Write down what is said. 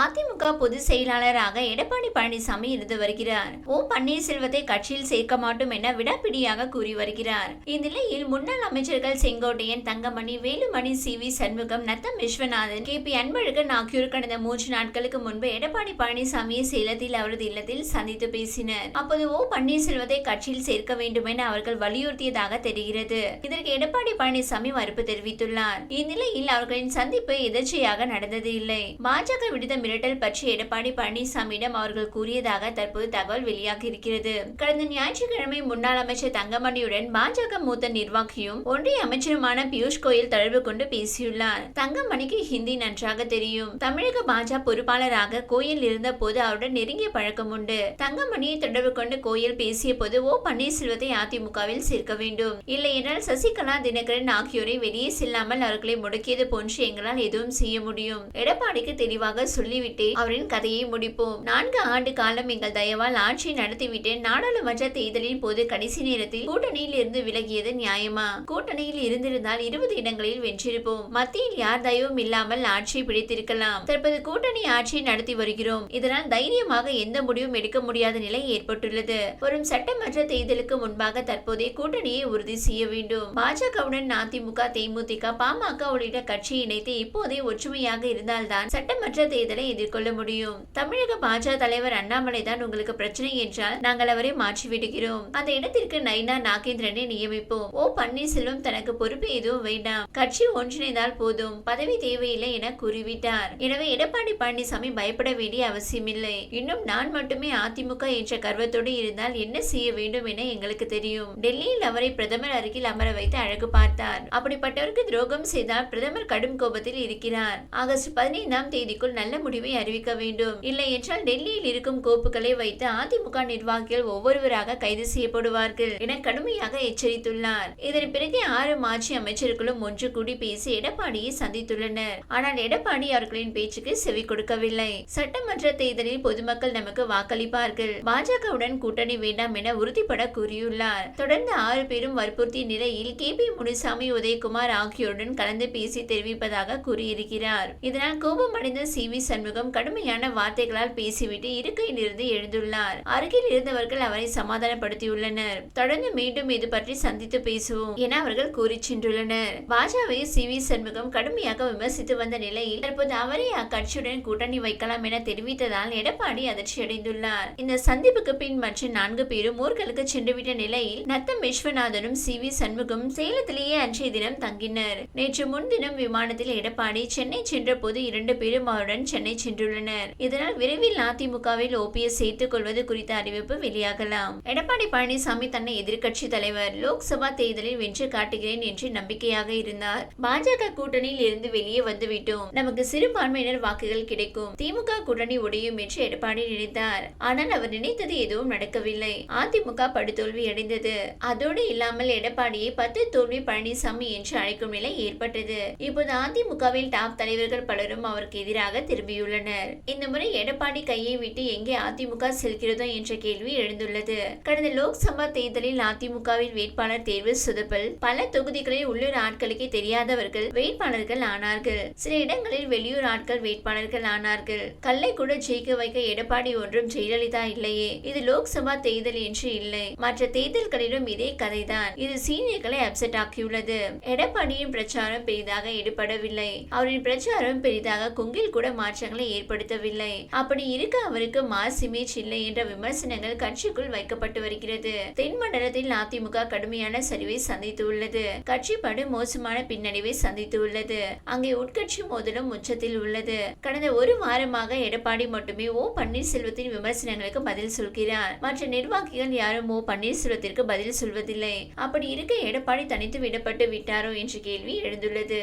அதிமுக பொதுச் செயலாளராக எடப்பாடி பழனிசாமி இருந்து வருகிறார். ஓ பன்னீர்செல்வத்தை கட்சியில் சேர்க்க மாட்டோம் என விடாப்பிடியாக கூறி வருகிறார். இந்நிலையில் முன்னாள் அமைச்சர்கள் Sengottaiyan Thangamani Velumani C. V. Shanmugam Natham Viswanathan K. P. Anbazhagan ஆகியோர் கடந்த மூன்று நாட்களுக்கு முன்பு எடப்பாடி பழனிசாமியை சேலத்தில் அவரது இல்லத்தில் சந்தித்து பேசினர். அப்போது ஓ பன்னீர்செல்வத்தை கட்சியில் சேர்க்க வேண்டும் என அவர்கள் வலியுறுத்தியதாக தெரிகிறது. இதற்கு எடப்பாடி பழனிசாமி மறுப்பு தெரிவித்துள்ளார். இந்நிலையில் அவர்களின் சந்திப்பு எதிர்ச்சியாக நடந்தது இல்லை. பாஜக விடுத்த மிரட்டல் பற்றி எடப்பாடி பழனிசாமியிடம் அவர்கள் கூறியதாக தற்போது தகவல் வெளியாகி இருக்கிறது. கடந்த ஞாயிற்றுக்கிழமை முன்னாள் அமைச்சர் தங்கமணியுடன் பாஜக மூத்த நிர்வாகியும் ஒன்றிய அமைச்சருமான பியூஷ் கோயல் தொடர்பு கொண்டு பேசியுள்ளார். தங்கமணிக்கு ஹிந்தி நன்றாக தெரியும். தமிழக பாஜக பொறுப்பாளராக கோயில் இருந்த போது அவருடன் நெருங்கிய பழக்கம் உண்டு. தங்கமணியை தொடர்பு கொண்டு கோயில் பேசிய போது ஓ பன்னீர்செல்வத்தை அதிமுகவில் சேர்க்க வேண்டும். இல்லையென்றால் சசிகலா தினகரன் ஆகியோரை வெளியே செல்லாமல் அவர்களை முடக்கியது போன்று எங்களால் எதுவும் செய்ய முடியும். எடப்பாடிக்கு தெளிவாக சொல்லி சொல்லிவிட்டு அவரின் கதையை முடிப்போம். நான்கு ஆண்டு காலம் எங்கள் தயவால் ஆட்சி நடத்திவிட்டு நாடாளுமன்ற தேர்தலின் போது கடைசி நேரத்தில் கூட்டணியில் இருந்து விலகியது நியாயமா? கூட்டணியில் இருந்திருந்தால் இருபது இடங்களில் வென்றிருப்போம். மத்தியில் யார் தயவும் இல்லாமல் ஆட்சி பிடித்திருக்கலாம். தற்போது கூட்டணி ஆட்சி நடத்தி வருகிறோம். இதனால் தைரியமாக எந்த முடிவும் எடுக்க முடியாத நிலை ஏற்பட்டுள்ளது. வரும் சட்டமன்ற தேர்தலுக்கு முன்பாக தற்போதைய கூட்டணியை உறுதி செய்ய வேண்டும். பாஜகவுடன் அதிமுக தேமுதிக பாமக உள்ளிட்ட கட்சி இணைத்து இப்போதே ஒற்றுமையாக இருந்தால்தான் சட்டமன்ற தேர்தலை எதிர்கொள்ள முடியும். தமிழக பாஜக தலைவர் அண்ணாமலை தான் உங்களுக்கு பிரச்சனை என்றால் நாங்கள் அவரை மாற்றி விடுகிறோம். அந்த இடத்திற்கு நைனா நாகேந்திரனை நியமிப்போம். ஓ பன்னீர்செல்வம் தனக்கு பொறுப்பு எதுவும் வேண்டாம். கட்சி ஒன்றிணைந்தால் போதும். பதவி தேவையில்லை என கூறிவிட்டார். எனவே எடப்பாடி பழனிசாமி பயப்பட வேண்டிய அவசியமில்லை. இன்னும் நான் மட்டுமே அதிமுக என்ற கர்வத்தோடு இருந்தால் என்ன செய்ய வேண்டும் என எங்களுக்கு தெரியும். டெல்லியில் அவரை பிரதமர் அருகில் அமர வைத்து அழகு பார்த்தார். அப்படிப்பட்டவருக்கு துரோகம் செய்தால் பிரதமர் கடும் கோபத்தில் இருக்கிறார். ஆகஸ்ட் பதினைந்தாம் தேதிக்குள் நல்ல முடிவை அறிவிக்க வேண்டும். இல்லை என்றால் டெல்லியில் இருக்கும் கோப்புகளை வைத்து அதிமுக நிர்வாகிகள் ஒவ்வொருவராக கைது செய்யப்படுவார்கள் என கடுமையாக எச்சரித்துள்ளார். இதன் பிறகு ஆறு மாஜி அமைச்சர்களும் ஒன்று கூடி பேசி எடப்பாடியை சந்தித்துள்ளனர். ஆனால் எடப்பாடி அவர்களின் பேச்சுக்கு செவி கொடுக்கவில்லை. சட்டமன்ற தேர்தலில் பொதுமக்கள் நமக்கு வாக்களிப்பார்கள். பாஜகவுடன் கூட்டணி வேண்டாம் என உறுதிபட கூறியுள்ளார். தொடர்ந்து ஆறு பேரும் வற்புறுத்திய நிலையில் கே பி முனுசாமி உதயகுமார் ஆகியோருடன் கலந்து பேசி தெரிவிப்பதாக கூறியிருக்கிறார். இதனால் கோபமடைந்த சி வி சண்முகம் கடுமையான வார்த்தைகளால் பேசிவிட்டு இருக்கையிலிருந்து எழுந்துள்ளார். அருகில் இருந்தவர்கள் அவரை சமாதானப்படுத்தியுள்ளனர். தொடர்ந்து மீண்டும் இது பற்றி சந்தித்து பேசுவோம் என அவர்கள் கூறி சென்றுள்ளனர். பாஜகவை சி. வி. சண்முகம் கடுமையாக விமர்சித்து வந்த நிலையில் தற்போது அவரை அக்கட்சியுடன் கூட்டணி வைக்கலாம் என தெரிவித்ததால் எடப்பாடி அதிர்ச்சியடைந்துள்ளார். இந்த சந்திப்புக்கு பின் மற்ற நான்கு பேரும் ஊர்களுக்கு சென்றுவிட்ட நிலையில் நத்தம் விஸ்வநாதனும் சி. வி. சண்முகம் சேலத்திலேயே அன்றைய தினம் தங்கினர். நேற்று முன்தினம் விமானத்தில் எடப்பாடி சென்னை சென்ற போது இரண்டு பேரும் அவருடன் சென்னை சென்னை சென்றுள்ளனர். இதனால் விரைவில் அதிமுகவில் ஓபிஎஸ் சேர்த்துக் கொள்வது குறித்த அறிவிப்பு வெளியாகலாம். எடப்பாடி பழனிசாமி தன்னை எதிர்க்கட்சி தலைவர் லோக்சபா தேர்தலில் வென்று காட்டுகிறேன் என்று நம்பிக்கையாக இருந்தார். பாஜக கூட்டணியில் இருந்து வெளியே வந்துவிட்டோம். நமக்கு சிறுபான்மையினர் வாக்குகள் கிடைக்கும். திமுக கூட்டணி உடையும் என்று எடப்பாடி நினைத்தார். ஆனால் அவர் நினைத்தது எதுவும் நடக்கவில்லை. அதிமுக படுதோல்வி அடைந்தது. அதோடு இல்லாமல் எடப்பாடியை பத்து தோல்வி பழனிசாமி என்று அழைக்கும் நிலை ஏற்பட்டது. இப்போது அதிமுகவில் டாப் தலைவர்கள் பலரும் அவருக்கு எதிராக திரும்பியுள்ளனர் கூறியுள்ளனர். இந்த முறை எடப்பாடி கையை விட்டு எங்கே அதிமுக செல்கிறதோ என்ற கேள்வி எழுந்துள்ளது. கடந்த லோக்சபா தேர்தலில் அதிமுகவின் வேட்பாளர் தேர்வு சுதப்பல் பல தொகுதிகளில் உள்ளூர் ஆட்களுக்கே தெரியாதவர்கள் வேட்பாளர்கள் ஆனார்கள். சில இடங்களில் வெளியூர் ஆட்கள் வேட்பாளர்கள் ஆனார்கள். கல்லை கூட ஜெயிக்க வைக்க எடப்பாடி ஒன்றும் ஜெயலலிதா இல்லையே. இது லோக்சபா தேர்தல் என்று இல்லை. மற்ற தேர்தல்களிலும் இதே கதைதான். இது சீனியர்களை அப்செட் ஆக்கியுள்ளது. எடப்பாடியின் பிரச்சாரம் பெரிதாக ஈடுபடவில்லை அவரின் பிரச்சாரம் பெரிதாக கொங்கில் கூட மாற்றங்களை ஏற்படுத்தவில்லை. அப்படி இருக்க அவருக்கு மாஸ் இமேஜ் இல்லை என்ற விமர்சனங்கள் கட்சிக்குள் வைக்கப்பட்டு வருகிறது. தென் மண்டலத்தில் அதிமுக கடுமையான சரிவை சந்தித்து உள்ளது கட்சி படு மோசமான பின்னடைவை சந்தித்து உள்ளது அங்கே உட்கட்சி மோதலும் உச்சத்தில் உள்ளது. கடந்த ஒரு வாரமாக எடப்பாடி மட்டுமே ஓ பன்னீர்செல்வத்தின் விமர்சனங்களுக்கு பதில் சொல்கிறார். மற்ற நிர்வாகிகள் யாரும் ஓ பன்னீர்செல்வத்திற்கு பதில் சொல்வதில்லை. அப்படி இருக்க எடப்பாடி தனித்து விடப்பட்டு விட்டாரோ என்ற கேள்வி எழுந்துள்ளது.